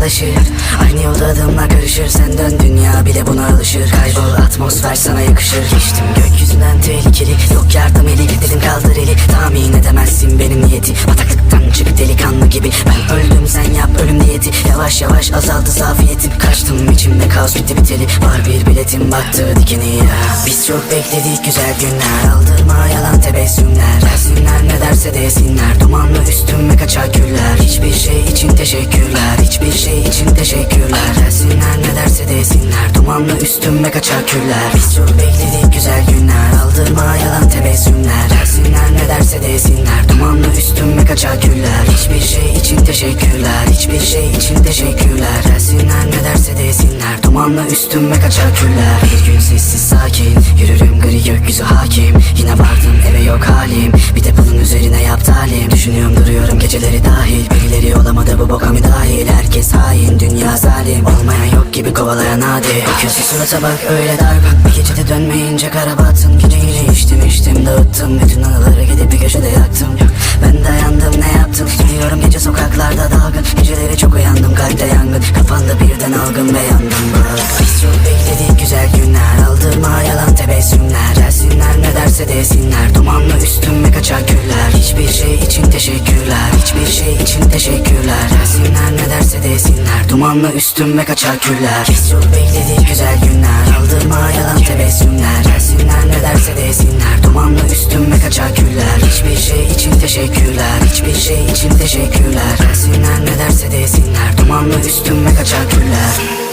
alışır Aynı yolda adımlar karışır Sen dön dünya bile buna alışır. Kaybol atmosfer sana yakışır. Geçtim gökyüzünden tehlikeli Yok yardım eli dedim kaldır eli. Tahmin edemezsin benim niyeti. Bataklıktan çık delikanlı gibi. Ben öldüm sen yap ölüm niyeti. Yavaş yavaş azaldı zafiyetim Kaçtım içimde kaos bitti biteli. Var bir biletim battı dikeni ya. Biz çok bekledik güzel günler. Aldırma yalan tebessümler. Dersinler ne derse desinler. Dumanlı üstüme Derse desinler Dumanlı üstüme kaçar küller. Biz çok bekledik güzel günler Aldırma yalan tebessümler. Dersinler ne derse desinler Dumanlı üstüme kaçar küller. Hiçbir şey için teşekkürler Hiçbir şey için teşekkürler. Dersinler ne derse desinler Dumanlı üstüme kaçar küller. Bir gün sessiz sakin Yürürüm gri gökyüzü hakim. Yine vardım eve yok halim. Bir de bunun üzerine yaptı halim gibi kovalayan adi. Bakıyorsun surata bak öyle dargın Bir gecede dönmeyince kara battım Gece gece içtim içtim dağıttım. Bütün anıları gidip bir köşede yaktım. Ben dayandım ne yaptım? Gidiyorum gece sokaklarda dalgın. Geceleri çok uyandım kalpte yangın. Kapandı birden algın ve yandım. Bak Biz güzel günler. Aldırma yalan tebessümler. Dersinler ne derse desinler. Dumanlı üstüme kaçar güller. Hiçbir şey için teşekkürler. Hiçbir şey için teşekkürler Dumanla üstüme kaçar küller. Kesiyor beklediği güzel günler. Aldırma yalan tebessümler. Dersinler ne derse desinler. Dumanla üstüme kaçar küller. Hiçbir şey için teşekkürler. Hiçbir şey için teşekkürler. Dersinler ne derse desinler. Dumanla üstüme kaçar küller.